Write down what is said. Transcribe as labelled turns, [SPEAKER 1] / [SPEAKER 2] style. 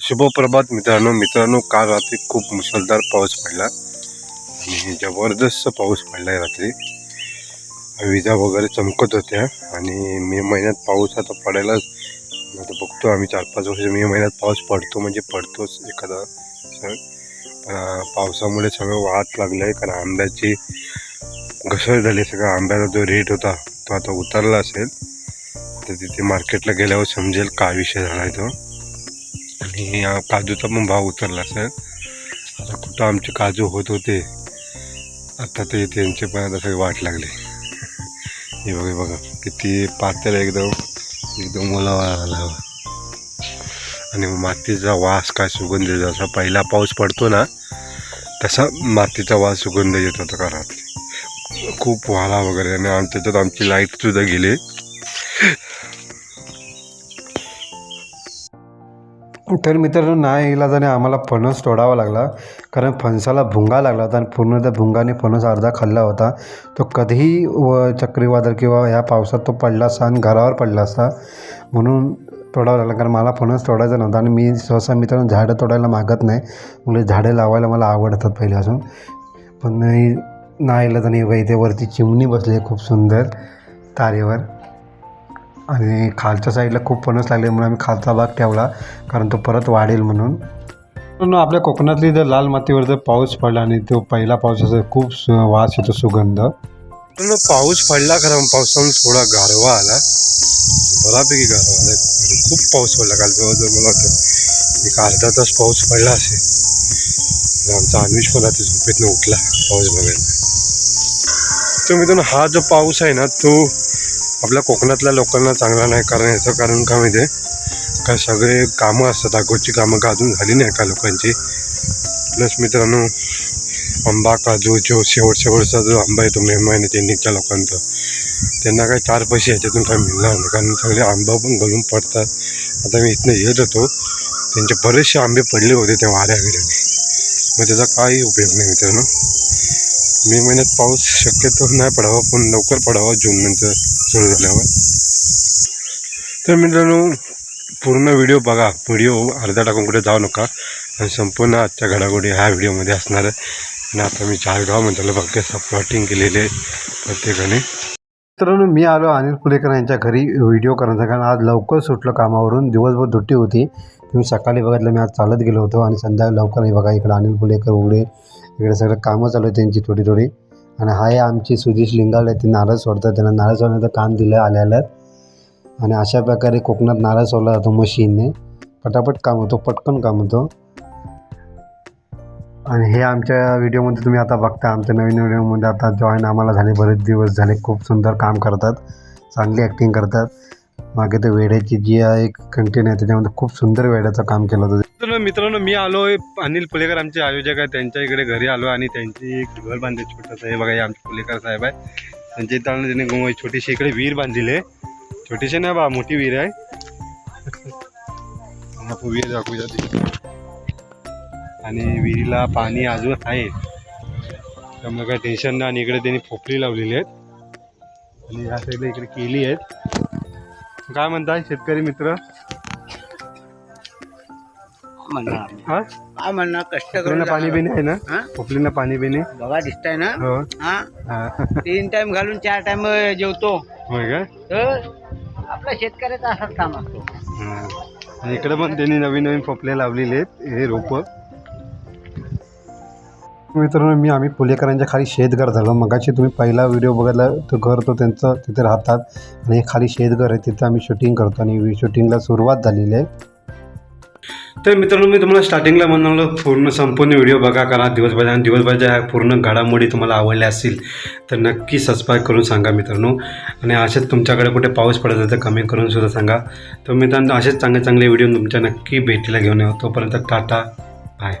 [SPEAKER 1] शुभप्रभात मित्रांनो मित्रांनो काल रात्री खूप मुसळधार पाऊस पडला आणि जबरदस्त पाऊस पडला आहे रात्री. विजा वगैरे चमकत होत्या आणि मे महिन्यात पाऊस आता पडायला आता बघतो आम्ही चार पाच वर्ष मे महिन्यात पाऊस पडतो म्हणजे पडतोच एखादा सण. पण पावसामुळे सगळं वाहत लागलं आहे कारण आंब्याची घसर झाली सगळं आंब्याचा जो रेट होता तो आता उतरला असेल. तर तिथे मार्केटला गेल्यावर समजेल काय विषय झाला आहे तो. आणि काजूचा पण भाव उतरला सर. आता कुठं आमचे काजू होत होते आता ते त्यांचे पण आता सगळे वाट लागले. हे बघा बघा किती पातळ एकदम एकदम ओलावा आला आणि मातीचा वास काय सुगंध जसा पहिला पाऊस पडतो ना तसा मातीचा वास सुगंध येत होता का रात्री खूप वाला वगैरे आणि आम- त्याच्यात आमची लाइट सुद्धा गेली.
[SPEAKER 2] तर मित्रांनो नाही इलाजाने आम्हाला फणस तोडावा लागला. कारण फणसाला भुंगा लागला होता आणि पूर्ण त्या भुंगाने फणस अर्धा खाल्ला होता. तो कधीही व चक्रीवादळ किंवा ह्या पावसात तो पडला असता आणि घरावर पडला असता. म्हणून तोडावं लागला. कारण मला फणस तोडायचा नव्हता आणि मी सहसा मित्रांनो झाडं तोडायला मागत नाही. म्हणजे झाडे लावायला मला आवडतात पहिल्यापासून पण नाही नाही इलाजाने बघा इथे वरती चिमणी बसली आहे खूप सुंदर तारेवर. आणि खालच्या साईडला खूप फणस लागले म्हणून आम्ही खालचा भाग ठेवला कारण तो परत वाढेल म्हणून. पण आपल्या कोकणातली जर लाल मातीवर जर पाऊस पडला आणि तो पहिला पावसाचा खूप वास येतो सुगंध.
[SPEAKER 1] पण पाऊस पडला खरं पावसानं थोडा गारवा आला. बऱ्यापैकी गारवा आला. खूप पाऊस पडला काल जवळजवळ मला वाटतं एक अर्धा तास पाऊस पडला असेल. आमचा अन्वेष पण आता झोपेतनं उठला पाऊस बघायला. तर मित्रांनो हा जो पाऊस आहे ना तो आपल्या कोकणातल्या लोकांना चांगला नाही कारण याचं कारण काय माहिती आहे? काय सगळे कामं असतात अगोदरची कामं का अजून झाली नाही का लोकांची? प्लस मित्रांनो आंबा काजू जो शेवट शेवटचा जो आंबा येतो मे महिन्यात एंडिंगच्या लोकांचा. त्यांना काही चार पैसे याच्यातून काही मिळणार नाही कारण सगळे आंबा पण गळून पडतात. आता मी इथनं येत होतो त्यांचे बरेचसे आंबे पडले होते त्या वाऱ्या विऱ्याने मग त्याचा काही उपयोग नाही मित्रांनो. मे महिन्यात पाऊस शक्यतो नाही पडावा पण लवकर पडावा जून नंतर. सुरू झाल्यावर. तर मित्रांनो पूर्ण व्हिडिओ बघा. व्हिडिओ अर्धा टाकून कुठे जाऊ नका. आणि संपूर्ण आजच्या घडामोडी ह्या व्हिडिओमध्ये असणार आहे. आणि आता मी चारगाव म्हणतो बघते असं केलेली केलेले आहे प्रत्येकाने.
[SPEAKER 2] मित्रांनो मी आलो अनिल कुलेकर यांच्या घरी व्हिडिओ करण्याचा कारण आज लवकर सुटलं कामावरून. दिवसभर दुट्टी होती. तुम्ही सकाळी बघितलं मी आज चालत गेलो होतो. आणि संध्याकाळी लवकर बघा इकडे अनिल कुलेकर उघडे. इकडे सगळं कामं चालू आहे त्यांची थोडी थोडी आणि हाय आमची आमची सुधीश आहे ते नारळ सोडतात. त्यांना नारळ सोडण्याचं काम दिलं आहे आल्यात आणि अशा प्रकारे कोकणात नारळ सोडला जातो मशीनने. पटापट काम होतो पटकन काम होतो. आणि हे आमच्या व्हिडिओमध्ये तुम्ही आता बघता. आमच्या नवीन व्हिडिओमध्ये आता जॉईन आम्हाला झाले बरेच दिवस झाले. खूप सुंदर काम करतात. चांगली ॲक्टिंग करतात. मागे ते वेड्याची जी आहे कंटेन आहे. त्याच्यामध्ये खूप सुंदर वेड्याचं काम केलं होतं.
[SPEAKER 1] मित्रांनो मित्रांनो मी आलो आहे अनिल पुलेकर आमचे आयोजक आहे त्यांच्या इकडे घरी आलो आणि त्यांची एक घर बांधले छोटंसं हे बघा हे आमचे पुलेकर साहेब आहे त्यांच्या इथं त्यांनी छोटीशी इकडे विहीर बांधलेली आहे छोटीशी नाही बा मोठी विहीर आहे. विहीर दाखवूया आणि विहिरीला पाणी अजून आहे. त्यामुळे काही टेन्शन नाही आणि इकडे त्यांनी फोपली लावलेली आहेत. आणि या साईडला इकडे केली आहेत. काय म्हणताय शेतकरी मित्र?
[SPEAKER 3] म्हणणार.
[SPEAKER 1] हा?
[SPEAKER 3] काय म्हणणार कष्ट करून
[SPEAKER 1] पाणी आहे ना?
[SPEAKER 3] हा?
[SPEAKER 1] पाणी बिणी
[SPEAKER 3] बघा दिसताय ना?
[SPEAKER 1] हो.
[SPEAKER 3] हा?
[SPEAKER 1] हा.
[SPEAKER 3] तीन टाइम घालून चार टाइम जेवतो.
[SPEAKER 1] होय का?
[SPEAKER 3] तर आपल्या शेतकऱ्याचा असाच काम असतो.
[SPEAKER 1] आणि इकडे पण त्यांनी नवीन नवीन पोपले लावलेले आहेत हे रोप.
[SPEAKER 2] मित्रांनो मी आम्ही पुलेकरांच्या खाली शेतघर झालो. मगाशी तुम्ही पहिला व्हिडिओ बघितला तो घर तो त्यांचं तिथे राहतात. आणि हे खाली शेतघर आहे तिथं आम्ही शूटिंग करतो. आणि शूटिंगला सुरुवात झालेली आहे.
[SPEAKER 1] तर मित्रांनो मी तुम्हाला स्टार्टिंगला म्हणालो पूर्ण संपूर्ण व्हिडिओ बघा करा दिवसभर आणि दिवसभराच्या ह्या पूर्ण घडामोडी तुम्हाला आवडल्या असतील तर नक्की सबस्क्राईब करून सांगा मित्रांनो. आणि असेच तुमच्याकडे कुठे पाऊस पडत असेल तर कमेंट करून सुद्धा सांगा. तर मित्रांनो असेच चांगले चांगले व्हिडिओ तुमच्या नक्की भेटीला घेऊन येऊ. तोपर्यंत टाटा बाय